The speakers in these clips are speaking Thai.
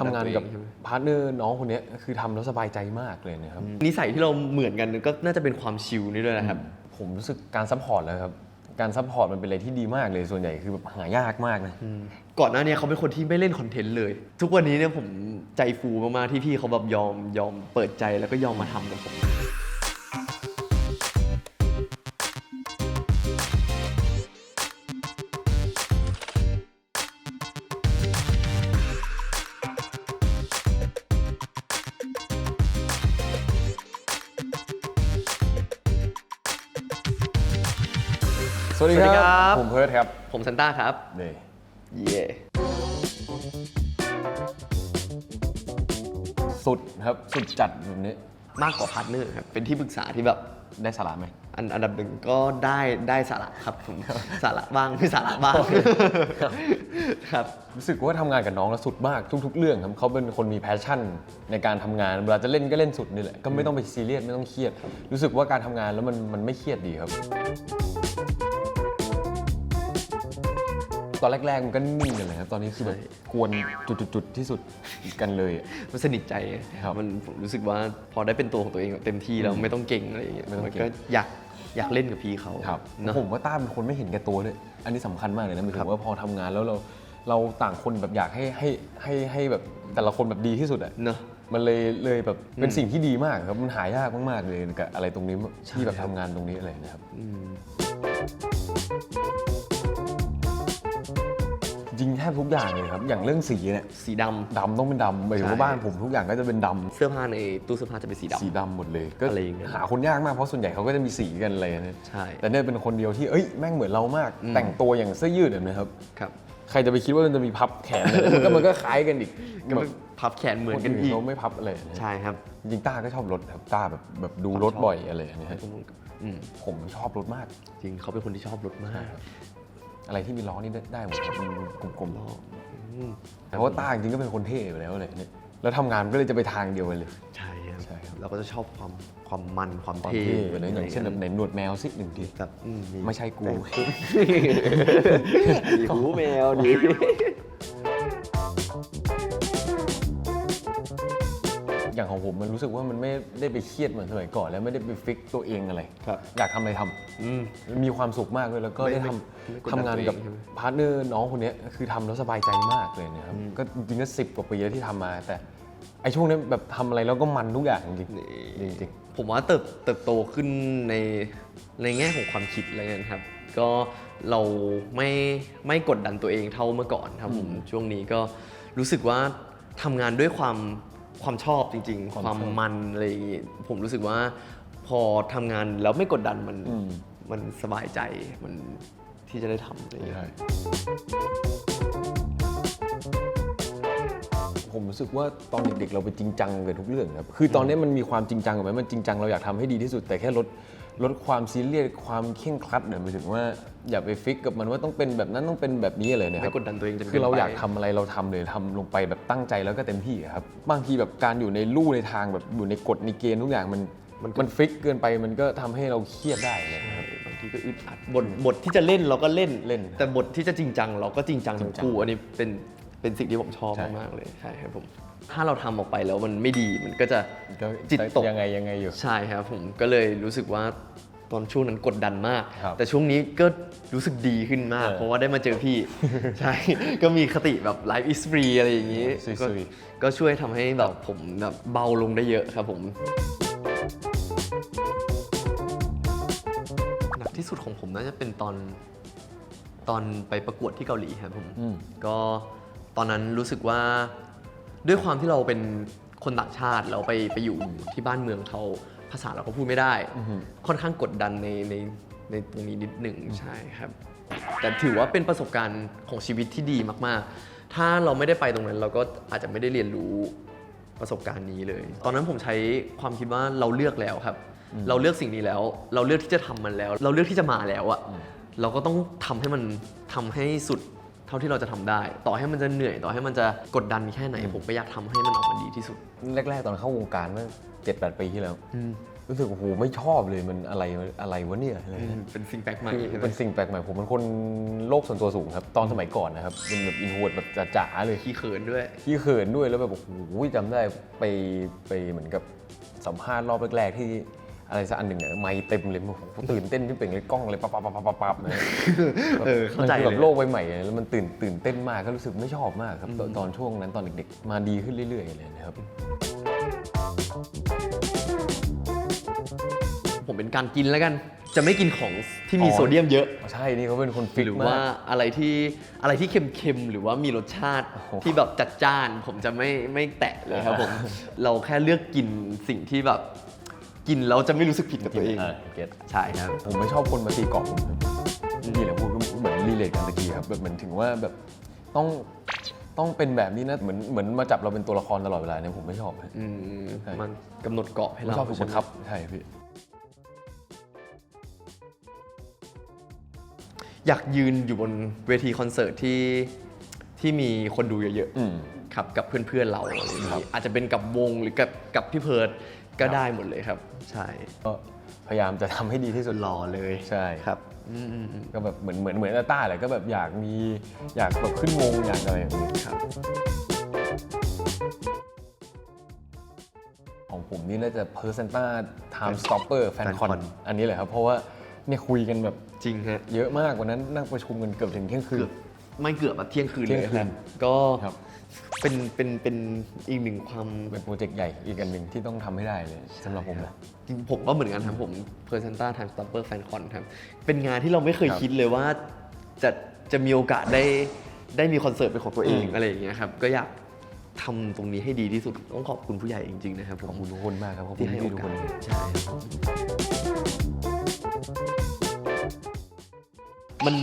ทำงานกับตัวเองใช่ไหมพาร์ทเนอร์น้องคนเนี้ยคือทำแล้วสบายใจมากเลยนะครับ นิสัยที่เราเหมือนกันก็น่าจะเป็นความชิลนี่ด้วยนะครับ ผมรู้สึกการซัพพอร์ตแล้วครับ การซัพพอร์ตมันเป็นอะไรที่ดีมากเลยส่วนใหญ่คือแบบหายากมากนะ ก่อนหน้าเนี้เขาเป็นคนที่ไม่เล่นคอนเทนต์เลย ทุกวันนี้เนี่ยผมใจฟูมากๆที่พี่เขาแบบยอมยอมเปิดใจแล้วก็ยอมมาทำกับผม สวัสดีสวัสดีคครัรับบผมเพิร์ดครับ ผมซันต้าครับ นี่ เย่สุดครับ สุดจัดแบบนี้ มากกว่าพาร์ทเนอร์ครับ เป็นที่ปรึกษาที่แบบ ได้สาระไหม อันอันดับหนึ่งก็ได้ได้สาระครับผมสาระบ้างไม่สาระบ้าง ครับ รู้สึกว่าทำงานกับน้องแล้วสุดมากทุก ๆ เรื่องครับเขาเป็นคนมีแพชชั่นในการทำงานเวลาจะเล่นก็เล่นสุดนี่แหละก็ไม่ต้องไปซีเรียสไม่ต้องเครียด รู้สึกว่าการทำงานแล้วมันมันไม่เครียดดีครับ ตอนแรกๆมันก็นิ่งกันเลยครับ ตอนนี้คือแบบใช่กวนจุดๆๆที่สุดกันเลยอะ มันสนิทใจครับมันผมรู้สึกว่าพอได้เป็นตัวของตัวเองแบบเต็มที่แล้วไม่ต้องเก่งอะไรอย่างเงี้ยไม่ต้องมันเก่ง ก็อยากอยากเล่นกับพี่เขาครับเนอะ ผมว่าต้าเป็นคนไม่เห็นแก่ตัวด้วยอันนี้สำคัญมากเลยนะหมายคถึรับงว่าพอทำงานแล้วเราเราต่างคนแบบอยากให้ให้ให้ให้แบบแต่ละคนแบบดีที่สุดอะเนอะ มันเลยเลยแบบเป็นอืมสิ่งที่ดีมากครับมันหายากมากๆเลยกับอะไรตรงนี้ใช่ที่แบบครับทำงานตรงนี้อะไรนะครับ อืม บทุกอย่างเลยครับ อย่างเรื่องสีเนี่ยสีดำ ดำต้องเป็นดำหมายถึงว่าใช่ บ้านผมทุกอย่างก็จะเป็นดำ เสื้อผ้าในตู้เสื้อผ้าจะเป็นสีดำ สีดำหมดเลย ก็อะไรอย่างเงี้ย หาคนยากมากเพราะส่วนใหญ่เขาก็จะมีสีกันอะไรนะใช่ แต่เนี่ยเป็นคนเดียวที่เอ้ยแม่งเหมือนเรามาก อืม แต่งตัวอย่างเสื้อยืดแบบนะครับ ครับใครจะไปคิดว่ามันจะมีพับแขนอะไรมันก็มันก็คล้ายกันอีกก็ไม่พับแขนเหมือนคนกันอื่นอีกเขาไม่พับอะไรนะใช่ครับจริงๆต้าก็ชอบรถครับต้าแบบแบบดูรถบ่อยอะไรอย่างเงี้ยอืมผมชอบรถมาก จริงเขาเป็นคนที่ชอบรถมาก อะไรที่มีล้อนี่ได้ได้หมดครับมันกลมล้ออืมๆเพราะว่าต้าจริงๆก็เป็นคนเท่อยู่แล้วอะไรเนี่ยแล้วทำงานก็เลยจะไปทางเดียวกันเลย ใช่ครับใช่ครับ เราก็จะชอบความความมันความความเท่เท่แบบนั้นอย่างเช่นแบบไหนหนวดแมวสิหนึ่งที แบบอืไม่ใช่กูดีหูแมวดี อย่างของผมมันรู้สึกว่ามันไม่ได้ไปเครียดเหมือนสมัยก่อน แล้วไม่ได้ไปฟิกตัวเองอะไร ครับ อยากทำอะไรทำอืม มีความสุขมากเลยแล้วก็ไม่ได้ทไม่กดำดันทำงานตัวเองกับใช่ไหม พาร์ทเนอร์น้องคนเนี้ยคือทำแล้วสบายใจมากเลยนะครับอืมก็จริงๆก็สิบกว่าปีแล้วที่ทำมา แต่ไอช่วงนี้แบบทำอะไรแล้วก็มันทุกอย่างจริงนี่ๆจริง ผมว่าเติบเติบโตขึ้นในในแง่ของความคิดอะไรเงี้ยครับ ก็เราไม่ไม่กดดันตัวเองเท่าเมื่อก่อนครับผมช่วงนี้ก็รู้สึกว่าทำงานด้วยความ ความชอบจริง ๆ ความความชอบ มันอะไรอย่างงี้ผมรู้สึกว่าพอทำงานแล้วไม่กดดันมันอืมมันสบายใจมันที่จะได้ทำอะไรอย่างเงี้ยใช่ผมรู้สึกว่าตอนเด็กๆเราไปจริงจังกับทุกเรื่องครับ คือตอนนี้มันมีความจริงจังกับมันมันจริงจังเราอยากทำให้ดีที่สุด แต่แค่ลด ลดความซีเรียสความเคร่งครัดเนี่ยหมายถึงว่าอย่าไปฟิกกับมันว่าต้องเป็นแบบนั้นต้องเป็นแบบนี้อะไรเนะคไม่รับกดดันตัวเองจนคือเรากินไปอยากทำอะไรเราทำเลยทำลงไปแบบตั้งใจแล้วก็เต็มที่อะครับบางทีแบบการอยู่ในลู่ในทางแบบอยู่ในกฎในเกณฑ์ทุกอย่างมันมันมันฟิกเกินไปมันก็ทำให้เราเครียดได้เลยครับ บางทีก็อึดอัดบทบทที่จะเล่นเราก็เล่นเล่นแต่บทที่จะจริงจังเราก็จริงจังทั้งจริงจังคู่อันนี้เป็นเป็นสิ่งที่ผมชอบใช่ มากๆเลยใช่ครับผม ถ้าเราทำออกไปแล้วมันไม่ดีมันก็จะก็จิตตกยังไงยังไงอยู่ ใช่ครับผมก็เลยรู้สึกว่าตอนช่วงนั้นกดดันมาก ครับแต่ช่วงนี้ก็รู้สึกดีขึ้นมาก เออเพราะว่าได้มาเจอพี่ ใช่ ก็มีคติแบบ life is free อะไรอย่างนี้ซุยๆ ก็ก็ช่วยทำให้แบบผมแบบเบาลงได้เยอะครับผมหนักที่สุดของผมน่าจะเป็นตอนตอนไปประกวดที่เกาหลีครับผม อืม ก็ตอนนั้นรู้สึกว่า ด้วยความที่เราเป็นคนต่างชาติเราไปไปอยู่ที่บ้านเมืองเขาภาษาเราก็พูดไม่ได้อือฮึค่อนข้างกดดันในในในตรงนี้นิดหนึ่งใช่ครับ แต่ถือว่าเป็นประสบการณ์ของชีวิตที่ดีมากๆ ถ้าเราไม่ได้ไปตรงนั้นเราก็อาจจะไม่ได้เรียนรู้ประสบการณ์นี้เลย ตอนนั้นผมใช้ความคิดว่าเราเลือกแล้วครับ เราเลือกสิ่งนี้แล้ว เราเลือกที่จะทำมันแล้ว เราเลือกที่จะมาแล้วอะเราก็ต้องทำให้มันทำให้สุด เท่าที่เราจะทำได้ ต่อให้มันจะเหนื่อยต่อให้มันจะกดดันแค่ไหน ผมก็อยากทำให้มันออกมาดีที่สุด แรก ๆ ตอนเข้าวงการเมื่อเจ็ดแปดปีที่แล้วรู้สึกโอ้โหไม่ชอบเลยมันอะไรอะไรวะเนี่ยอะไรอืเงี้มยเป็นสิ่งแปลกใหม่คือใช่ไหมเป็นสิ่งแปลกใหม่ผมเป็นคนโลกส่วนตัวสูงครับ ตอนสมัยก่อนนะครับเป็นแบบอินโทรดแบบจ๋าๆเลยขี้เขินด้วยขี้เขินด้วยแล้วแบบโอ้โหจำได้ไปไปเหมือนกับสัมภาษณ์รอบแรกๆที่ อะไรสักอันหนึ่งเนี่ยไม่เต็มเลยโอ้โหตื่นเต้นที่เป่งเลยกล้องเลยปั๊บปั๊บปั๊บปั๊บปั๊บเลยเออเข้าใจมันคือเลแบบโลกใบใหม่แล้วมันตื่นตื่นเต้นมากก็รู้สึกไม่ชอบมากครับตอนตอนช่วงนั้นตอนเด็กๆ มาดีขึ้นเรื่อยๆเลยนะครับ ผมเป็นการกินแล้วกัน จะไม่กินของที่มีอ๋อ โซเดียมเยอะ ใช่นี่เขาเป็นคนฟิกหรือว่าอะไรที่อะไรที่เค็มๆหรือว่ามีรสชาติโอ้โหที่แบบจัดจ้าน ผมจะไม่ไม่แตะเลยครับผม เราแค่เลือกกินสิ่งที่แบบ กินแล้วจะไม่รู้สึกผิดกับตัวเองอ่าเก็ตใช่ครับ ผมไม่ชอบคนมาตีกรอบผมครับนี่แหละพูดก็เหมือนรีเลทกันตะกี้ครับแบบเหมือนถึงว่าแบบต้องต้องเป็นแบบนี้นะเหมือนเหมือนมาจับเราเป็นตัวละครตลอดเวลาเนี่ยผมไม่ชอบเลยอืมใช่ มันกำหนดเกาะให้ไม่เราชอบถูกบังคับใช่พี่อยากยืนอยู่บนเวทีคอนเสิร์ตที่ที่มีคนดูเยอะอืม ๆครับกับเพื่อนๆเราอะไรอย่างครันี้บอาจจะเป็นกับวงหรือกับกับพี่เพิร์ดก็ครับได้หมดเลยครับ ใช่ก็พยายามจะทำให้ดีที่สุดรอเลยใช่ครับอืมอืมอืมก็แบบเหมือนเหมือนเหมือนอาต้าแหละก็แบบอยากมีอยากแบบขึ้นวงอยากอะไรอย่างนี้ครับ ของผมนี่น่าจะ p e r c e n t a Time Stopper Fan Con Fancon อันนี้แหละครับ เพราะว่าเนี่ยคุยกันแบบจริงฮะ เยอะมากวันนั้นนั่งประชุมกันเกือบถึงเที่ยงคืเกืน อบไม่เกือบอะเที่ยงคืนเที่เลยยงคืครันบก็ครับ เป็นเป็นเป็นอีกหนึ่งความเป็นโปรเจกต์ใหญ่อีกอันหนึ่งที่ต้องทำให้ได้เลยสำหรับผมนะ จริงผมก็เหมือนกันครับผม p e r c e n t a Time Stopper Fan Con ครับ เป็นงานที่เราไม่เคยครับคิดเลยว่าจะจะมีโอกาสได้ได้มีคอนเสิร์ตเป็นของตัวเองอืม อะไรอย่างเงี้ยครับ ก็อยากทำตรงนี้ให้ดีที่สุด ต้องขอบคุณผู้ใหญ่จริงๆนะครับผขอบมคุณทุกคนมากครับขอบคุที่ณให้โอพี่ทุกกาคสน ใช่ครับมัน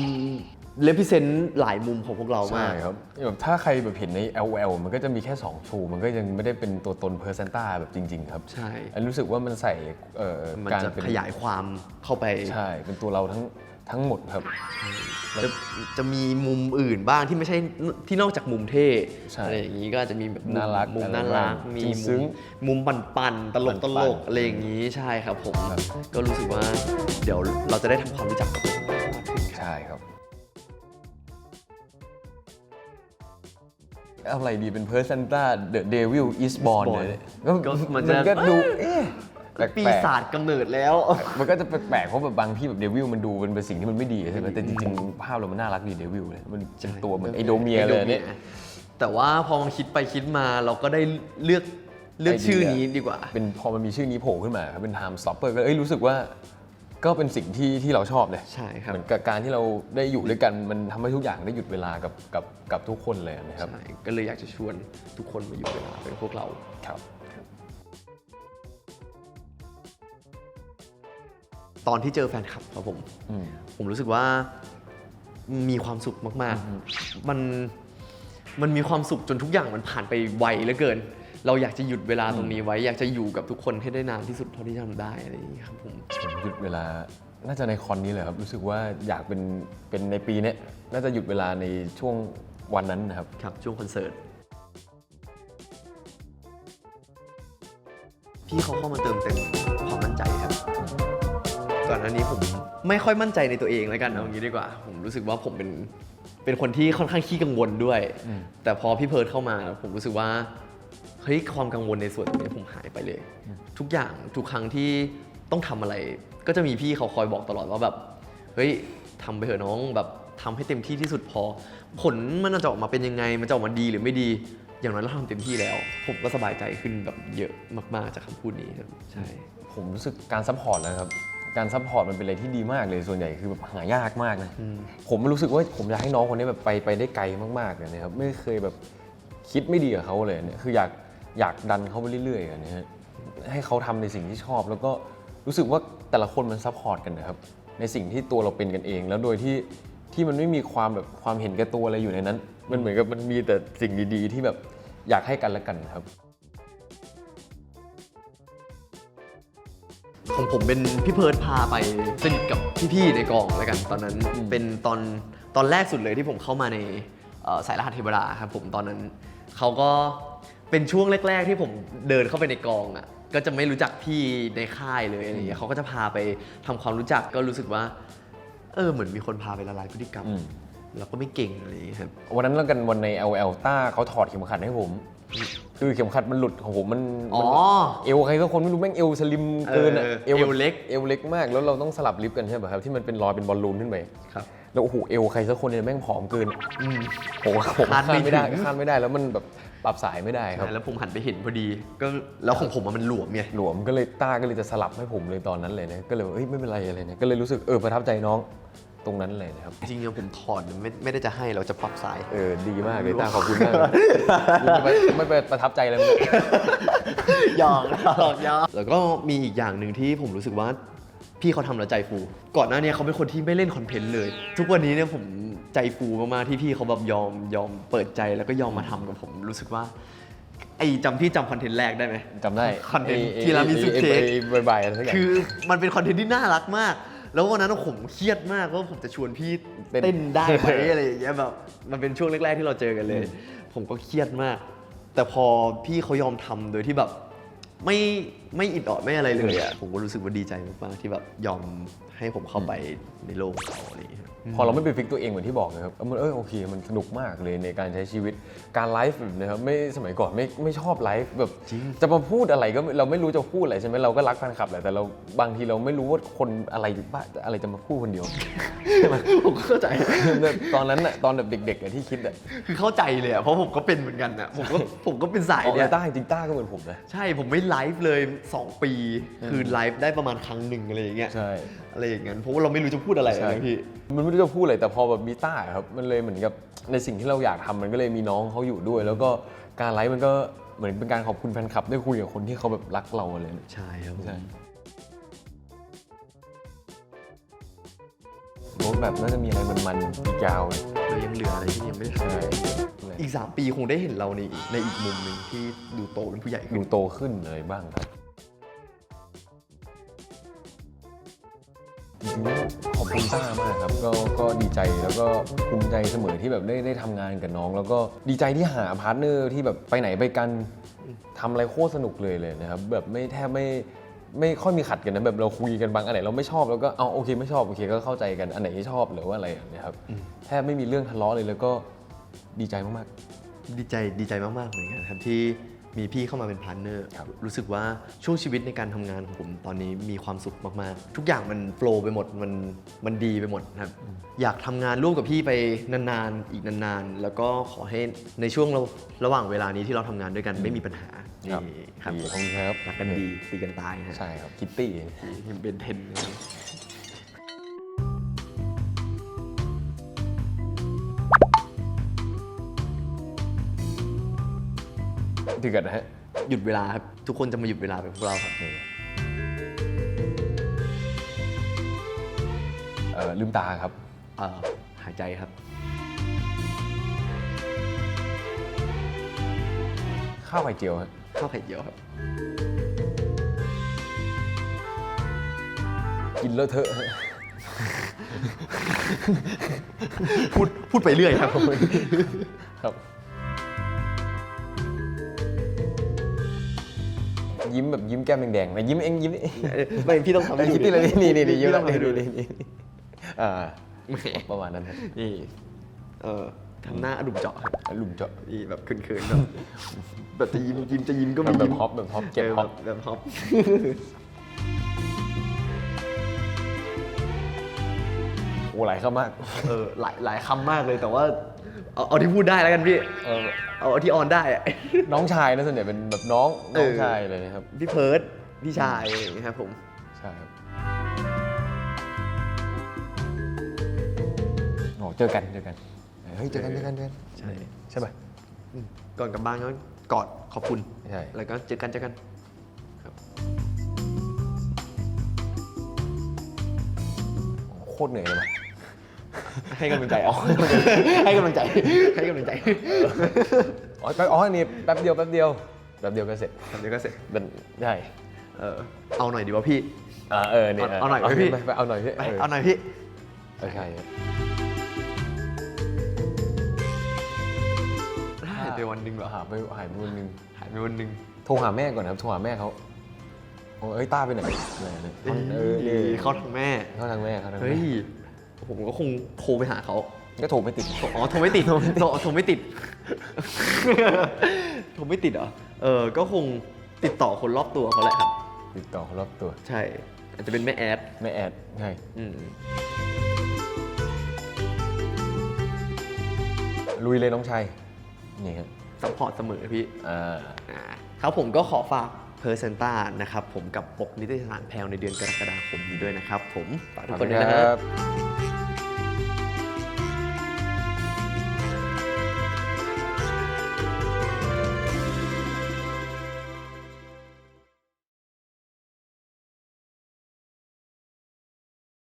เลพิเซนต์หลายมุมของพวกเราใช่มากครับแบบถ้าใครแบบเห็นใน LOL มันก็จะมีแค่ 2 ชูมันก็ยังไม่ได้เป็นตัวตนเพอร์เซนต้าแบบจริง ๆ ครับใช่อันรู้สึกว่ามันใส่เอ่อมันการจะเป็นขยายความเข้าไป ใช่ เป็นตัวเราทั้งทั้งหมดครับ จะจะมีมุมอื่นบ้างที่ไม่ใช่ที่นอกจากมุมเท่ใช่อะไรอย่างนี้ก็อาจจะมีแบบมุมน่ารักมุมอะไรน่ารักบ้างมีจริงมุซึ้มงมุมปั่นปั่นตลกปั่ตนๆลกอะไรอย่างนี้ใช่ครับผม ครับ ก็รู้สึกว่าเดี๋ยวเราจะได้ทำความรู้จักกับตัวเองมากขึ้นครับ ใช่ครับ อะไรดีเป็นเพอร์เซนต้า The Devil is Born Born เลยก็มันจะ ก็ดูเอ๊ะแปลกๆ ปีศาจกำเนิดแล้ว มันก็จะแปลกๆเพราะแบบบางที่แบบเดวิลมันดูเป็นเป็นสิ่งที่มันไม่ดีใช่ไหมแต่จริงๆ ภาพเรามันน่ารักดีเดวิลเลยมันเป็นตัวเหมือนไอโดเมียเลยเนี่ย แต่ว่าพอมันคิดไปคิดมาเราก็ได้เลือกเลือกไอเดีย ชื่อนี้ดีกว่า เป็นพอมันมีชื่อนี้โผล่ขึ้นมาครับเป็น Time Stopper ก็เอ้ยรู้สึกว่า ก็เป็นสิ่งที่ที่เราชอบเลยใช่ครับ เหมือนกับการที่เราได้อยู่ด้วยกันมันทำให้ทุกอย่างได้หยุดเวลากับกับกับทุกคนเลยนะครับ ใช่ก็เลยอยากจะชวนทุกคนมาอยู่เวลาเป็นพวกเราครับ ตอนที่เจอแฟนคลับครับผม อืม ผมรู้สึกว่ามีความสุขมาก ๆ มันมันมีความสุขจนทุกอย่างมันผ่านไปไวเหลือเกิน เราอยากจะหยุดเวลาตรงนี้ไว้ อยากจะอยู่กับทุกคนให้ได้นานที่สุดเท่าที่จะทำได้อะไรอย่างนี้ครับผมผมหยุดเวลา น่าจะในคอนนี้เลยครับรู้สึกว่าอยากเป็นเป็นในปีเนี้ยน่าจะหยุดเวลาในช่วงวันนั้นนะครับ ครับช่วงคอนเสิร์ตพี่เขาเข้ามาเติมเต็มความมั่นใจครับก่อนหน้านี้ผมไม่ค่อยมั่นใจในตัวเองแล้วกันเอาอย่างนี้ดีกว่า ผมรู้สึกว่าผมเป็นเป็นคนที่ค่อนข้างขี้กังวลด้วยอืมแต่พอพี่เพิร์ดเข้ามาผมรู้สึกว่า เฮ้ยความกังวลในส่วนตรงนี้ผมหายไปเลย ทุกอย่างทุกครั้งที่ต้องทำอะไร ก็จะมีพี่เขาคอยบอกตลอดว่าแบบเฮ้ยทำไปเถอะน้องแบบทำให้เต็มที่ที่สุดพอ ผลมันจะออกมาเป็นยังไง มันจะออกมาดีหรือไม่ดี อย่างน้อยเราทำเต็มที่แล้ว ผมก็สบายใจขึ้นแบบเยอะมากๆจากคำพูดนี้ครับใช่ ผมรู้สึกการซัพพอร์ตนะครับการซัพพอร์ตมันเป็นอะไรที่ดีมากเลยส่วนใหญ่คือแบบหายากมากนะอืมผมรู้สึกว่าผมอยากให้น้องคนนี้แบบไปไปได้ไกลมากๆเลยนะครับไม่เคยแบบคิดไม่ดีกับเขาเลยเนี่ยคืออยาก อยากดันเขาไปเรื่อยๆอะนะฮะให้เขาทำในสิ่งที่ชอบ แล้วก็รู้สึกว่าแต่ละคนมันซัพพอร์ตกันนะครับ ในสิ่งที่ตัวเราเป็นกันเอง แล้วโดยที่ที่มันไม่มีความแบบความเห็นแก่ตัวอะไรอยู่ในนั้น มันเหมือนกับมันมีแต่สิ่งดีๆ ที่แบบอยากให้กันและกันครับ ของผมเป็นพี่เพิร์ดพาไปสนิทกับพี่ๆในกองแล้วกันตอนนั้นอืม เป็นตอนตอนแรกสุดเลยที่ผมเข้ามาในเอ่อสายรหัสเทวดาครับผมตอนนั้นเขาก็ เป็นช่วงแรก ๆ ที่ผมเดินเข้าไปในกองอะ่ะก็จะไม่รู้จักพี่ในค่ายเลยอะไรเงี้ยเขาก็จะพาไปทำความรู้จักก็รู้สึกว่า เออเหมือนมีคนพาไปละลายพฤติกรรมอืมแล้วก็ไม่เก่งอะไรอย่างเงี้ยครับ วันนั้นแล้วกันวันใน LL ต้าเขาถอดเข็มขัดให้ผม คือเข็มขัดมันหลุดของผมมันอ๋อ มันเอวใครสักคนไม่รู้แม่งเอวสลิมเกินอะเออเอวเอวเล็ก เอวเล็กมากแล้วเราต้องสลับลิฟต์กันใช่ป่ะครับที่มันเป็นรอยเป็นบอลลูนขึ้นไปครับ แล้วโอ้โหเอวใครสักคนเนี่ยแม่งผอมเกิน อืม ผมว่าผมคาดคาไม่ดไม่ได้ถึง คาดไม่ได้แล้วมันแบบ ปรับสายไม่ได้ครับ แล้วผมหันไปเห็นพอดี ก็แล้วของผมอะมันหลวมไงหลวมก็เลยต้าก็เลยจะสลับให้ผมเลยตอนนั้นเลยนะก็เลยว่าเอ้ยไม่เป็นไรอะไรเนี่ยก็เลยรู้สึกเออประทับใจน้องตรงนั้นเลยนะครับ จริงๆผมถอดไม่ไม่ได้จะให้เราจะปรับสายเออดีมากเลยต้าขอบคุณมากเลยไม่ไม่ไปประทับใจเลยมั้ยหยอกหยอกหยอกแล้วก็มีอีกอย่างหนึ่งที่ผมรู้สึกว่า พี่เขาทำแล้วใจฟู ก่อนหน้านี้เขาเป็นคนที่ไม่เล่นคอนเทนต์เลย ทุกวันนี้เนี่ยผมใจฟูมากๆที่พี่เขาแบบยอมยอมเปิดใจแล้วก็ยอมมาทำกับผมรู้สึกว่า ไอ้จำพี่จำคอนเทนต์แรกได้ไหม จำได้คอนเทนต์ไอ้ทีรามิสุไอ้เค้กไอ้บายๆอะไรสักอย่าง คือมันเป็นคอนเทนต์ที่น่ารักมาก แล้ววันนั้นผมเครียดมากว่าผมจะชวนพี่เต้น เต้นได้ไหมอะไรอย่างเงี้ยแบบมันเป็นช่วงแรกๆที่เราเจอกันเลย ผมก็เครียดมาก แต่พอพี่เขายอมทำโดยที่แบบ ไม่ไม่อิดออดไม่อะไรเลยอะผมก็รู้สึกว่าดีใจมากๆที่แบบยอม ให้ผมเข้าไปในโลกเขาอะไรอย่างเงี้ย พอเราไม่ไปฟิกตัวเองเหมือนที่บอกนะครับเออมันเออโอเคมันสนุกมากเลยในการใช้ชีวิตการไลฟ์แบบนะครับไม่สมัยก่อนไม่ไม่ชอบไลฟ์แบบจริง จะมาพูดอะไรก็ไม่เราไม่รู้จะพูดอะไรใช่ไหมเราก็รักแฟนคลับแหละแต่เราบางทีเราไม่รู้ว่าคนอะไรบ้าอะไรจะมาพูดคนเดียว ผมก็เข้าใจ ตอนนั้นน่ะตอนแบบเด็กๆอะที่คิดอะคือเข้าใจเลยอะเพราะผมก็เป็นเหมือนกันอะผมก็ผมก็เป็นสายอ๋อเนี่ย ต้าจริงๆต้าก็เหมือนผมนะ ใช่ผมไม่ไลฟ์เลย 2 ปี คือไลฟ์ได้ประมาณครั้งหนึ่งอะไรอย่างเงี้ยใช่ อะไรอย่างเงี้ยเพราะว่าเราไม่รู้จะพูดอะไรใช่ นะพี่มันไม่รู้จะพูดอะไรแต่พอแบบมีต้าครับมันเลยเหมือนกับในสิ่งที่เราอยากทำมันก็เลยมีน้องเขาอยู่ด้วย แล้วก็การไลฟ์มันก็เหมือนเป็นการขอบคุณแฟนคลับได้คุยกับคนที่เขาแบบรักเราอะไรเนี่ยใช่ครับผมใช่รถแบบน่าจะมีอะไรมันๆอีกยาวเลยเรายังเหลืออะไรที่ยังไม่ได้ทำใช่อีก 3 ปีคงได้เห็นเราในในอีกมุมหนึ่งที่ดูโตเป็นผู้ใหญ่ขึ้ดูนโตขึ้นอะไรบ้างครับ ขอบคุณต้ามากครับก็ก็ดีใจแล้วก็ภูมิใจเสมอที่แบบได้ได้ทำงานกับน้อง แล้วก็ดีใจที่หาพาร์ทเนอร์ที่แบบไปไหนไปกันทำอะไรโคตรสนุกเลยเลยนะครับแบบไม่แทบไม่ไม่ค่อยมีขัดกันนะแบบเราคุยกันบางอันไหนเราไม่ชอบแล้วก็เอาโอเคไม่ชอบโอเคก็เข้าใจกันอันไหนที่ชอบหรือว่าอะไรอย่างเงี้ยครับแทบไม่มีเรื่องทะเลาะเลยแล้วก็ดีใจมากดีใจดีใจมากๆเหมือนกันครับที่ มีพี่เข้ามาเป็นพาร์ทเนอร์ครับรู้สึกว่าช่วงชีวิตในการทำงานของผมตอนนี้มีความสุขมากๆ ทุกอย่างมันโฟล์ไปหมดมันมันดีไปหมดครับอยากทำงานร่วมกับพี่ไปนานๆอีกนานๆ แล้วก็ขอให้ในช่วงระระหว่างเวลานี้ที่เราทำงานด้วยกันไม่มีปัญหาๆครับนี่ครับดีผมขอบคุณครับรักกันดีตีกันตายฮะใช่ครับคิตตี้ยังเป็นเทน เลยถึงกันนะฮะหยุดเวลาครับ ทุกคนจะมาหยุดเวลาเป็นพวกเราครับเอ่อลืมตาครับ เอ่อหายใจครับ ข้าวไข่เจียวฮะข้าวไข่เจียวครับ กินเลอะเทอะฮะพูดพูดไปเรื่อยครับ ครับ ยิ้มแบบยิ้มแก้มแดงๆนะยิ้มเองยิ้มนี่ไม่พี่ต้องทำให้ดูคิตตี้เลยนี่นี่นี่ยิ้มพี่แล้ต้วองทำให้ดูนี่นี่นี่อ่าแหมประมาณนั้นฮะนี่เออทำหน้าอดุมเจาะครับหลุมเจาะนี่แบบเขินๆแบบแบบจะยิ้มยิ้มจะยิ้มก็แบไม่บแบยิ้บมฮอปแบบฮอปเก็บฮอปแบบแบบฮอป โอ้หลายคำมาก เออหลายหลายคำมากเลยแต่ว่า เอาเอาที่พูดได้แล้วกันพี่ เออ เอาเอาที่ออนได้อะ น้องชายนะส่วนใหญ่เป็นแบบน้องน้องเออ ชายเลยนะครับ พี่เพิร์ดพี่ชายอะไรอย่างเงี้ยครับผม ใช่ครับโอ้เจอกันเจอกันเฮ้ยเจอกันเจอกันเจอกันใช่ ใช่ป่ะอืมก่อนกลับบ้านก็กอดขอบคุณ ใช่ แล้วก็เจอกันเจอกัน โคตรเหนื่อยเลยว่ะ ให้กำลังใจเอาให้กำลังใจให้กำลังใจอ๋อแป๊บอ๋อนี่แป๊บเดียวแป๊บเดียวแป๊บเดียวก็เสร็จเดี๋ยวก็เสร็จเป็นใช่เออเอาหน่อยดีวะพี่ อ่าเออเนี่ยเอาเอาหน่อยไหมพี่ ไปไปเอาหน่อยพี่ไปเอาหน่อยพี่ เออใช่ครับหายไปวันหนึ่งเหรอหายไปหายไปวันหนึงหายไปวันหนึ่งโทรหาแม่ก่อนครับโทรหาแม่เขาโอ้ยต้าไปไหนอะไรเนี่ยเออเออเขาทางแม่เข้าทางแม่เข้าทางเฮ้แม่ย ผมก็คงโทรไปหาเขาก็โทรไม่ติด อ๋อโทรไม่ติดโทรโทรโทรไม่ติด โทรไม่ติดเหรอ เออ ก็คงติดต่อคนรอบตัวเขาแหละครับ ติดต่อคนรอบตัว ใช่ อาจจะเป็นแม่แอด ไม่แอดใช่อืม ลุยเลยน้องชายนี่ครับซัพพอร์ตเสมอพี่ อ่าอ่าครับผมก็ขอฝากเพอร์เซนต้านะครับผมกับปกนิตยสารแพลวในเดือนกรกฎาคมนี้ด้วยนะครับผมฝากทุกคนด้วยนะครับ